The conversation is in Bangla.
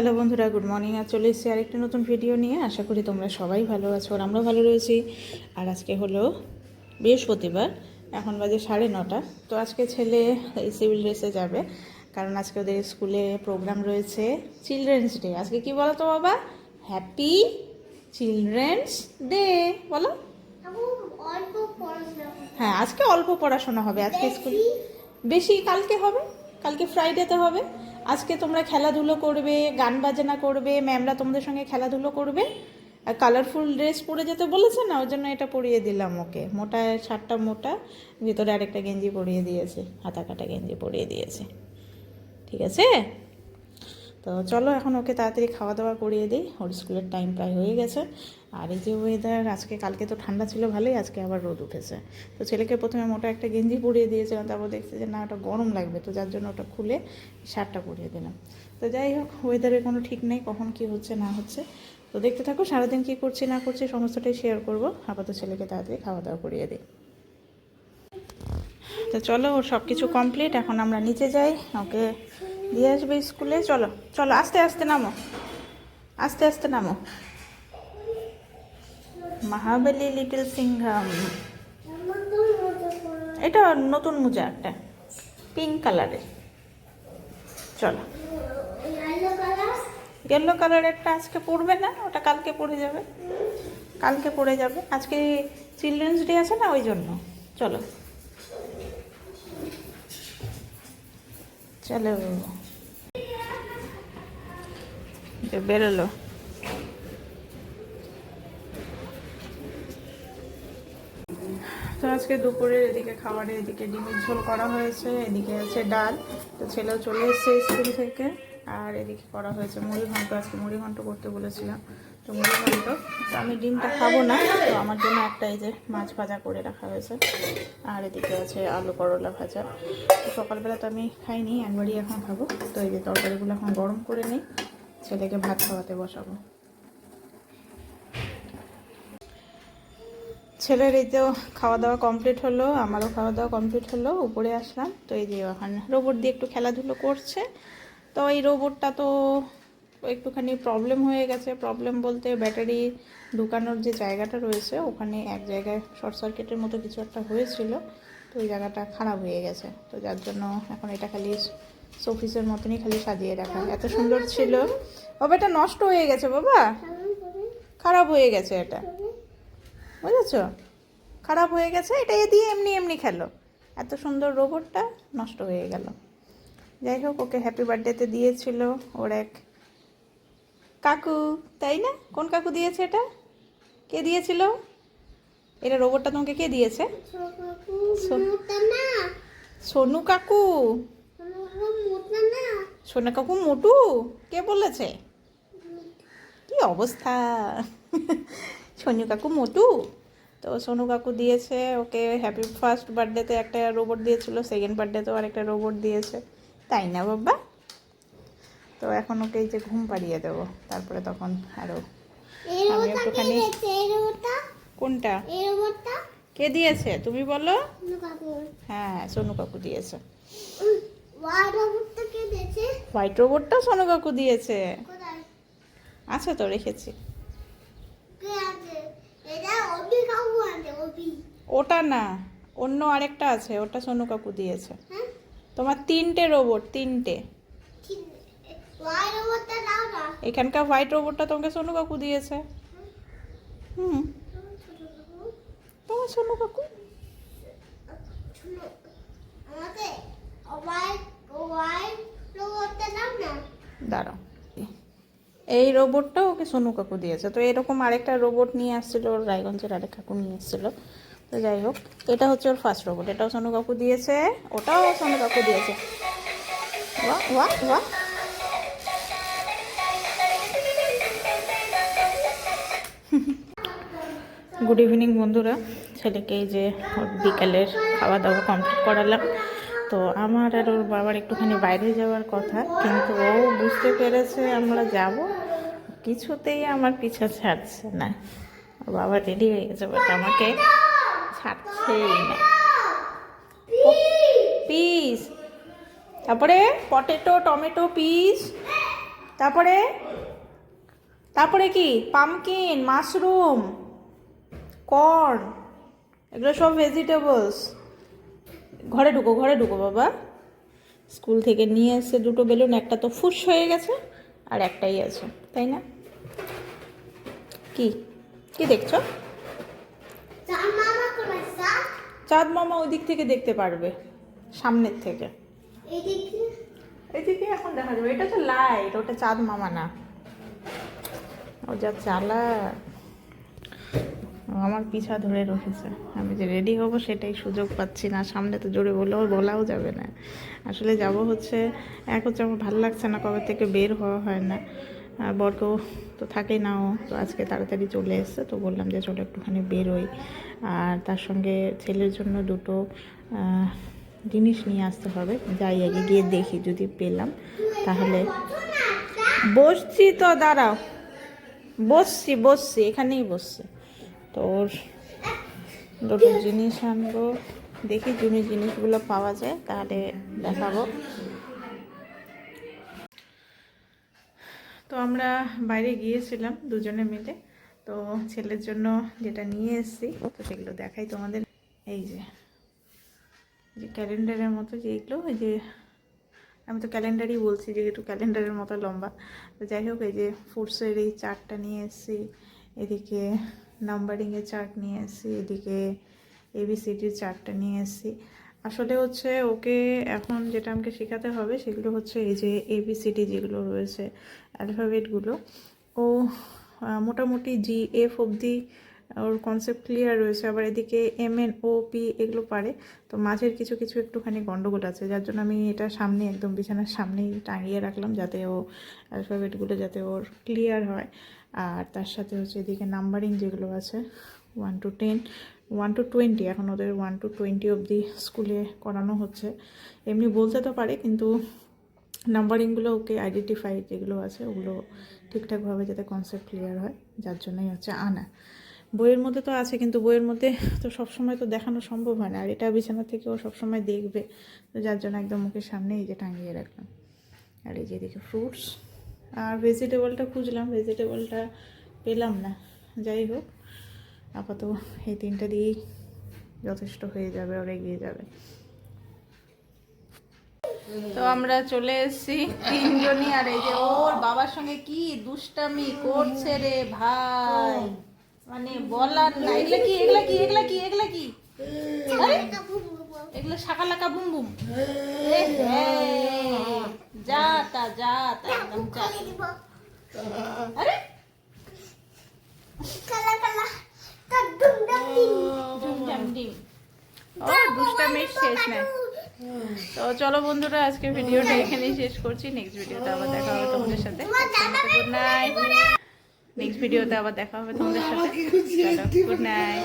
হ্যালো বন্ধুরা, গুড মর্নিং। আর চলে এসেছি আরেকটি নতুন ভিডিও নিয়ে। আশা করি তোমরা সবাই ভালো আছো আর আমরাও ভালো রয়েছি। আর আজকে হলো বৃহস্পতিবার, এখন বাজে সাড়ে নটা। তো আজকে ছেলে সিভিল ড্রেসে যাবে, কারণ আজকে ওদের স্কুলে প্রোগ্রাম রয়েছে চিলড্রেন্স ডে। আজকে কি বলো তো বাবা? হ্যাপি চিলড্রেন্স ডে বলো। হ্যাঁ আজকে অল্প পড়াশোনা হবে, আজকে স্কুল বেশি কালকে হবে, কালকে ফ্রাইডেতে হবে। আজকে তোমরা খেলাধুলো করবে, গান বাজনা করবে, ম্যামরা তোমাদের সঙ্গে খেলাধুলো করবে। আর কালারফুল ড্রেস পরে যেতে বলেছে না, ওই জন্য এটা পরিয়ে দিলাম ওকে। মোটা শার্টটা মোটা, ভিতরে আরেকটা গেঞ্জি পরিয়ে দিয়েছে হাতা কাটা গেঞ্জি পরিয়ে দিয়েছে। ঠিক আছে? তো চলো এখন ওকে তাড়াতাড়ি খাওয়া দাওয়া করিয়ে দিই। ওর স্কুলের টাইম প্রায় হয়ে গেছে। আর এই যে ওয়েদার আজকে কালকে তো ঠান্ডা ছিল ভালোই, আজকে আবার রোদ উঠেছে। তো ছেলেকে প্রথমে মোটা একটা গেঞ্জি পরিয়ে দিয়েছিলাম, তারপর দেখছি যে না, ওটা গরম লাগবে, তো যার জন্য ওটা খুলে শার্টটা পরিয়ে দিলাম। তো যাই হোক ওয়েদারের কোনো ঠিক নেই, কখন কি হচ্ছে, না হচ্ছে। তো দেখতে থাকো, সারাদিন কী করছি, না করছি, সমস্তটাই শেয়ার করব। আপাতত ছেলেকে তাড়াতাড়ি খাওয়া দাওয়া করিয়ে দিই। তো চলো, ওর সব কিছু কমপ্লিট এখন আমরা নিচে যাই। ওকে দিয়ে আসবে স্কুলে, চলো চলো, আস্তে আস্তে নামো। আস্তে আস্তে নামো। মহাবলী লিটল সিংহাম। এটা নতুন মোজা একটা, পিঙ্ক কালারের। চলো। ইয়েলো কালার ইয়েলো কালারেরটা আজকে পড়বে না, ওটা কালকে পড়ে যাবে। কালকে পড়ে যাবে। আজকে চিলড্রেন্স ডে আছে না, ওই জন্য। চলো। চলো। বেরোলো। তো আজকে দুপুরের এদিকে খাবারে এদিকে ডিমের ঝোল করা হয়েছে, এদিকে আছে ডাল। তো ছেলেও চলে এসেছে স্কুল থেকে, আর এদিকে করা হয়েছে মুড়ি ঘন্ট। আজকে মুড়ি ঘন্ট করতে বলেছিলাম। তো মুড়ি ঘন্ট, তো আমি ডিমটা খাব না, তো আমার জন্য একটা এই যে মাছ ভাজা করে রাখা হয়েছে। আর এদিকে আছে আলু করলা ভাজা। তো সকালবেলা তো আমি খাইনি একবারই এখন খাব। তো এই যে তরকারিগুলো এখন গরম করে নিই। ছেলেকে ভাত খাওয়াতে বসাবো। ছেলের এই তো খাওয়া দাওয়া কমপ্লিট হলো, আমারও খাওয়া দাওয়া কমপ্লিট হলো, উপরে আসলাম। তো এই যে ওখানে রোবট দিয়ে একটু খেলাধুলো করছে। তো এই রোবটটা তো একটুখানি প্রবলেম হয়ে গেছে। প্রবলেম বলতে ব্যাটারি ঢুকানোর যে জায়গাটা রয়েছে, ওখানে এক জায়গায় শর্ট সার্কিটের মতো কিছু একটা হয়েছিল। তো ওই জায়গাটা খারাপ হয়ে গেছে। তো যার জন্য এখন এটা খালি শোপিসের মতনই খালি সাজিয়ে রাখা। এত সুন্দর ছিল। বাবা এটা নষ্ট হয়ে গেছে বাবা। খারাপ হয়ে গেছে এটা। বুঝেছ? খারাপ হয়ে গেছে এটা এ দিয়ে এমনি এমনি খেলো। এত সুন্দর রোবটটা নষ্ট হয়ে গেল। যাই হোক ওকে হ্যাপি বার্থডেতে দিয়েছিল ওর এক কাকু। তাই না? কোন কাকু দিয়েছে এটা? কে দিয়েছিল? এটা রোবটটা তোমাকে কে দিয়েছে? সোনু কাকু। সোনা কাকু মোটু কে বলেছে? কি অবস্থা? সোনু কাকু মোটু? তো সোনু কাকু দিয়েছে ওকে হ্যাপি ফার্স্ট বার্থডেতে একটা রোবট দিয়েছিল সেকেন্ড বার্থডেতেও আরেকটা রোবট দিয়েছে। তাই না বাবা? তো এখন ওকে এই যে ঘুম পাড়িয়ে দেবো। তারপরে তখন আরও আমি একটুখানি- কোনটা? কে দিয়েছে? তুমি বলো। হ্যাঁ সোনু কাকু দিয়েছে ওয়াই রোবটটা কে দিয়েছে হোয়াইট রোবটটা সোনু কাকু দিয়েছে। আছে তো, রেখেছি। ওটা না, অন্য আরেকটা আছে, ওটা সোনু কাকু দিয়েছে। তোমার তিনটে রোবট, তিনটে। এখানকার হোয়াইট রোবটটা তোমাকে সোনু কাকু দিয়েছে। হুম। তোমার সোনু কাকু আমাকে ওয়াই ওয়াই রোবটটা দাও না দাঁড়াও। এই রোবটটা ওকে সোনু কাকু দিয়েছে। তো এরকম আরেকটা রোবট নিয়ে আসছিল, ওর রায়গঞ্জের আরেক কাকু নিয়ে এসেছিল তো যাই হোক, এটা হচ্ছে ওর ফার্স্ট রোবট এটাও সোনু কাকু দিয়েছে, ওটাও সোনু কাকু দিয়েছে। বাহ বাহ বাহ। গুড ইভিনিং বন্ধুরা। ছেলেকে এই যে বিকালের খাওয়া দাওয়া কমপ্লিট করালাম। তো আমার আর ওর বাবার একটুখানি বাইরে যাওয়ার কথা, কিন্তু ও বুঝতে পেরেছে আমরা যাব। কিছুতেই আমার পিছা ছাড়ছে না। বাবা রেডি হয়ে গেছে বাট আমাকে ছাড়ছেই না। পিস তারপরে পটেটো টমেটো পিস তারপরে? তারপরে কি? পামকিন মাশরুম কর্ন এগুলো সব ভেজিটেবলস ঘরে ঢুকো ঘরে ঢুকো বাবা। স্কুল থেকে নিয়ে এসে দুটো বেলুন একটা তো ফুস হয়ে গেছে আর একটাই আছে তাই না? কি? কি দেখছ? চাঁদ মামা ওই দিক থেকে দেখতে পারবে সামনের থেকে। এদিকে এখন দেখা যাবে এটা তো লাইট ওটা চাঁদ মামা না। ও যা চালা আমার পিছা ধরে রেখেছে আমি যে রেডি হব সেটাই সুযোগ পাচ্ছি না। সামনে তো জোরে বলেও, বলাও যাবে না। আসলে যাব হচ্ছে, এক হচ্ছে আমার ভালো লাগছে না, কবে থেকে বের হওয়া হয় না। বরকেও তো থাকেই না ও, তো আজকে তাড়াতাড়ি চলে এসছে, তো বললাম যে চলো একটুখানি বেরোই। আর তার সঙ্গে ছেলের জন্য দুটো জিনিস নিয়ে আসতে হবে। যাই, আগে গিয়ে দেখি যদি পেলাম। তাহলে বসছি তো, দাঁড়াও। বসছি বসছি, এখানেই বসছি। তো ওর দুটো জিনিস আনব। দেখি যদি জিনিসগুলো পাওয়া যায়, তাহলে দেখাবো। তো আমরা বাইরে গিয়েছিলাম দুজনে মিলে। তো ছেলের জন্য যেটা নিয়ে এসেছি, তো সেগুলো দেখাই তোমাদের। এই যে যে ক্যালেন্ডারের মতো যেগুলো ওই যে, আমি তো ক্যালেন্ডারই বলছি, যেহেতু ক্যালেন্ডারের মতো লম্বা। তো যাই হোক, এই যে ফুডসের এই চারটা নিয়ে এসেছি এদিকে নাম্বারিংয়ের চার্ট নিয়ে এসেছি এদিকে এবিসিডির চার্টটা নিয়ে এসেছি আসলে হচ্ছে ওকে এখন যেটা আমাকে শেখাতে হবে সেগুলো হচ্ছে এই যে এবিসিডি যেগুলো রয়েছে অ্যালফাবেটগুলো ও মোটামুটি জি এফ অবধি ওর কনসেপ্ট ক্লিয়ার রয়েছে। আবার এদিকে এম এন ও পি এগুলো পারে। তো মাঝের কিছু কিছু একটুখানি গণ্ডগোল আছে, যার জন্য আমি এটা সামনে, একদম বিছানার সামনেই টাঙিয়ে রাখলাম যাতে ও অ্যালফাবেটগুলো যাতে ওর ক্লিয়ার হয়। আর তার সাথে হচ্ছে এদিকে নাম্বারিং যেগুলো আছে one two ten one two twenty এখন ওদের ওয়ান টু টোয়েন্টি অবধি স্কুলে করানো হচ্ছে। এমনি বলতে তো পারে, কিন্তু নাম্বারিংগুলো ওকে আইডেন্টিফাই যেগুলো আছে, ওগুলো ঠিকঠাকভাবে যাতে কনসেপ্ট ক্লিয়ার হয়, যার জন্যই হচ্ছে আনা। বইয়ের মধ্যে তো আছে, কিন্তু বইয়ের মধ্যে তো সবসময় তো দেখানো সম্ভব হয় না, আর এটা বিছানা থেকেও সবসময় দেখবে তো যার জন্য একদম মুখের সামনে এই যে টাঙিয়ে রাখলাম। আর এই যে এদিকে ফ্রুটস আর ভেজিটেবলটা খুঁজলাম ভেজিটেবলটা পেলাম না। যাই হোক আপাতত এই তিনটা দিয়েই যথেষ্ট হয়ে যাবে ওর এগিয়ে যাবে। তো আমরা চলে এসেছি তিনজনই আর এই যে ওর বাবার সঙ্গে কি দুষ্টামি করছে রে ভাই? মানে বলার না এগুলা কি এগুলা কি এগুলা কি এগুলা কি? আরে, এগুলো শাকালাকা বুম বুম। হ্যাঁ, যা তা যা একদম যা আরে! কালা কালা। তা দুম দুম ডিম ডাম ডিম ও দুষ্টামির শেষ নাই তো চলো বন্ধুরা আজকে ভিডিওটা এখানেই শেষ করছি। নেক্সট ভিডিওতে আবার দেখা হবে তোমাদের সাথে। গুড নাইট নেক্সট ভিডিওতে আবার দেখা হবে তোমাদের সাথে। Good night